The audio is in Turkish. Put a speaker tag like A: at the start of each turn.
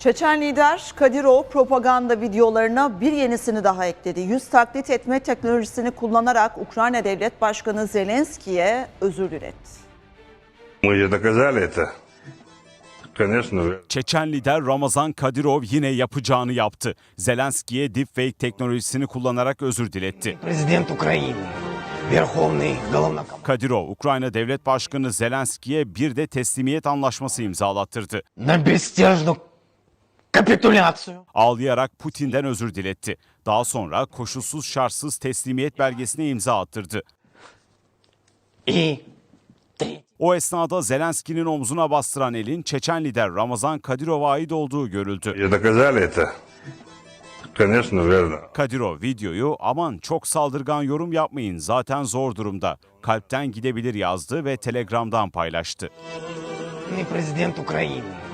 A: Çeçen lider Kadirov propaganda videolarına bir yenisini daha ekledi. Yüz taklit etme teknolojisini kullanarak Ukrayna Devlet Başkanı Zelenski'ye özür diletti.
B: Çeçen lider Ramazan Kadirov yine yapacağını yaptı. Zelenski'ye deepfake teknolojisini kullanarak özür diletti.
C: Prezident Ukrayna.
B: Kadirov, Ukrayna Devlet Başkanı Zelenski'ye bir de teslimiyet anlaşması imzalattırdı. Ağlayarak Putin'den özür diletti. Daha sonra koşulsuz şartsız teslimiyet belgesine imza attırdı. O esnada Zelenski'nin omzuna bastıran elin Çeçen lider Ramazan Kadirov'a ait olduğu görüldü. Kadirov videoyu aman çok saldırgan yorum yapmayın zaten zor durumda. Kalpten gidebilir yazdı ve Telegram'dan paylaştı.
C: Ne prezident Ukrayna.